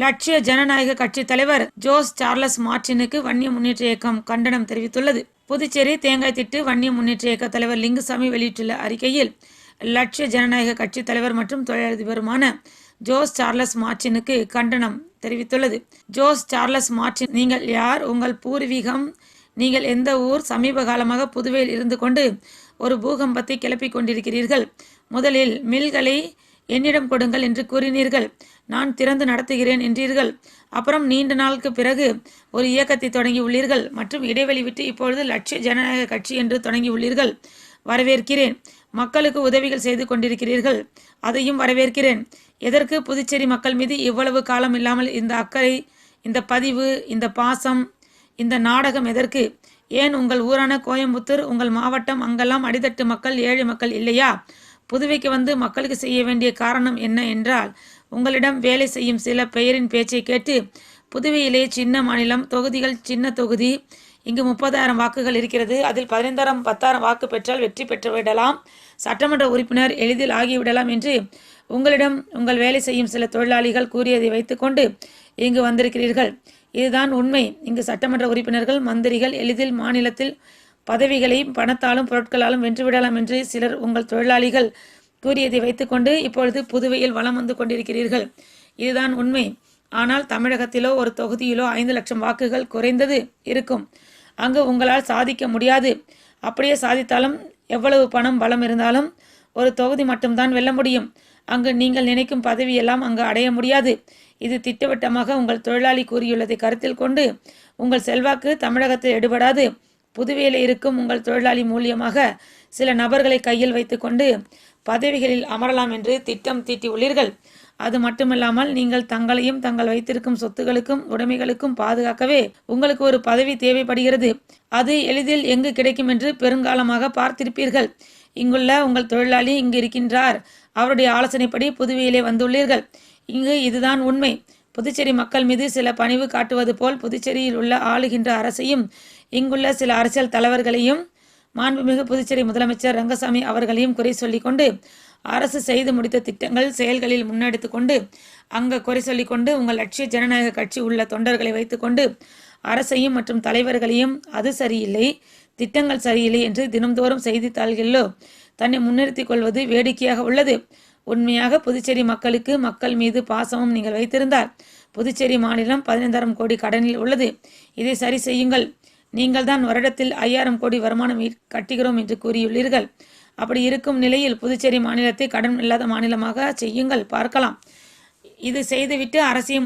லட்சிய ஜனநாயக கட்சி தலைவர் ஜோஸ் சார்லஸ் மார்டினுக்கு வன்னிய முன்னேற்ற இயக்கம் கண்டனம் தெரிவித்துள்ளது. புதுச்சேரி தேங்காய் திட்டு வன்னிய முன்னேற்ற இயக்க தலைவர் லிங்குசாமி வெளியிட்டுள்ள அறிக்கையில் லட்சிய ஜனநாயக கட்சி தலைவர் மற்றும் தொழிலதிபருமான ஜோஸ் சார்லஸ் மார்டினுக்கு கண்டனம் தெரிவித்துள்ளது. ஜோஸ் சார்லஸ் மார்டின் நீங்கள் யார்? உங்கள் பூர்வீகம்? நீங்கள் எந்த ஊர்? சமீப காலமாக புதுவையில் இருந்து கொண்டு ஒரு பூகம்பத்தை கிளப்பிக் கொண்டிருக்கிறீர்கள். முதலில் மில்களை என்னிடம் கொடுங்கள் என்று கூறினீர்கள். நான் திறந்து நடத்துகிறேன் என்றீர்கள். அப்புறம் நீண்ட நாளுக்கு பிறகு ஒரு இயக்கத்தை தொடங்கி உள்ளீர்கள். மற்றும் இடைவெளி விட்டு இப்பொழுது லட்சிய ஜனநாயக கட்சி என்று தொடங்கி உள்ளீர்கள். வரவேற்கிறேன். மக்களுக்கு உதவிகள் செய்து கொண்டிருக்கிறீர்கள். அதையும் வரவேற்கிறேன். எதற்கு புதுச்சேரி மக்கள் மீது இவ்வளவு காலம் இல்லாமல் இந்த அக்கறை இந்த பதிவு இந்த பாசம் இந்த நாடகம் எதற்கு? ஏன் உங்கள் ஊரான கோயம்புத்தூர் உங்கள் மாவட்டம் அங்கெல்லாம் அடித்தட்டு மக்கள் ஏழை மக்கள் இல்லையா? புதுவைக்கு வந்து மக்களுக்கு செய்ய வேண்டிய காரணம் என்ன என்றால் உங்களிடம் வேலை செய்யும் சில பெயரின் பேச்சை கேட்டு புதுவையிலே சின்ன மாநிலம் தொகுதிகள் சின்ன தொகுதி இங்கு முப்பதாயிரம் வாக்குகள் இருக்கிறது அதில் பதினைந்தாயிரம் பத்தாயிரம் வாக்கு பெற்றால் வெற்றி பெற்று விடலாம் சட்டமன்ற உறுப்பினர் எளிதில் ஆகிவிடலாம் என்று உங்களிடம் உங்கள் வேலை செய்யும் சில தொழிலாளிகள் கூறியதை வைத்துக்கொண்டு இங்கு வந்திருக்கிறீர்கள். இதுதான் உண்மை. இங்கு சட்டமன்ற உறுப்பினர்கள் மந்திரிகள் எளிதில் மாநிலத்தில் பதவிகளையும் பணத்தாலும் பொருட்களாலும் வென்றுவிடலாம் என்று சிலர் உங்கள் தொழிலாளிகள் கூறியதை வைத்துக்கொண்டு இப்பொழுது புதுவையில் வலம் வந்து கொண்டிருக்கிறீர்கள். இதுதான் உண்மை. ஆனால் தமிழகத்திலோ ஒரு தொகுதியிலோ ஐந்து லட்சம் வாக்குகள் குறைந்தது இருக்கும். அங்கு உங்களால் சாதிக்க முடியாது. அப்படியே சாதித்தாலும் எவ்வளவு பணம் பலம் இருந்தாலும் ஒரு தொகுதி மட்டும்தான் வெல்ல முடியும். அங்கு நீங்கள் நினைக்கும் பதவியெல்லாம் அங்கு அடைய முடியாது. இது திட்டவட்டமாக உங்கள் தொழிலாளி கூறியுள்ளதை கருத்தில் கொண்டு உங்கள் செல்வாக்கு தமிழகத்தில் எடுபடாது. புதுவையில் இருக்கும் உங்கள் தொழிலாளி மூலியமாக சில நபர்களை கையில் வைத்துக்கொண்டு பதவிகளில் அமரலாம் என்று திட்டம் தீட்டியுள்ளீர்கள். அது மட்டுமல்லாமல் நீங்கள் தங்களையும் தங்கள் வைத்திருக்கும் சொத்துகளுக்கும் உடைமைகளுக்கும் பாதுகாக்கவே உங்களுக்கு ஒரு பதவி தேவைப்படுகிறது. அது எளிதில் எங்கு கிடைக்கும் என்று பெருங்காலமாக பார்த்திருப்பீர்கள். இங்குள்ள உங்கள் தொழிலாளி இங்கு இருக்கின்றார். அவருடைய ஆலோசனைப்படி புதுவையிலே வந்துள்ளீர்கள். இங்கு இதுதான் உண்மை. புதுச்சேரி மக்கள் மீது சில பணிவு காட்டுவது போல் புதுச்சேரியில் உள்ள ஆளுகின்ற அரசையும் இங்குள்ள சில அரசியல் தலைவர்களையும் மாண்புமிகு புதுச்சேரி முதலமைச்சர் ரங்கசாமி அவர்களையும் குறை சொல்லிக்கொண்டு அரசு செய்து முடித்த திட்டங்கள் செயல்களில் முன்னெடுத்து கொண்டு அங்க குறை சொல்லிக்கொண்டு உங்கள் லட்சிய ஜனநாயக கட்சி உள்ள தொண்டர்களை வைத்துக்கொண்டு அரசையும் மற்றும் தலைவர்களையும் அது சரியில்லை திட்டங்கள் சரியில்லை என்று தினம்தோறும் செய்தித்தாள்களிலோ தன்னை முன்னிறுத்திக் கொள்வது வேடிக்கையாக உள்ளது. உண்மையாக புதுச்சேரி மக்களுக்கு மக்கள் மீது பாசமும் நீங்கள் வைத்திருந்தால் புதுச்சேரி மாநிலம் பதினைந்தாயிரம் கோடி கடனில் உள்ளது. இதை சரி செய்யுங்கள். நீங்கள் தான் வருடத்தில் ஐயாயிரம் கோடி வருமானம் கட்டுகிறோம் என்று கூறியுள்ளீர்கள். அப்படி இருக்கும் நிலையில் புதுச்சேரி மாநிலத்தை கடன் இல்லாத மாநிலமாக செய்யுங்கள். பார்க்கலாம். இது செய்துவிட்டு அரசையும்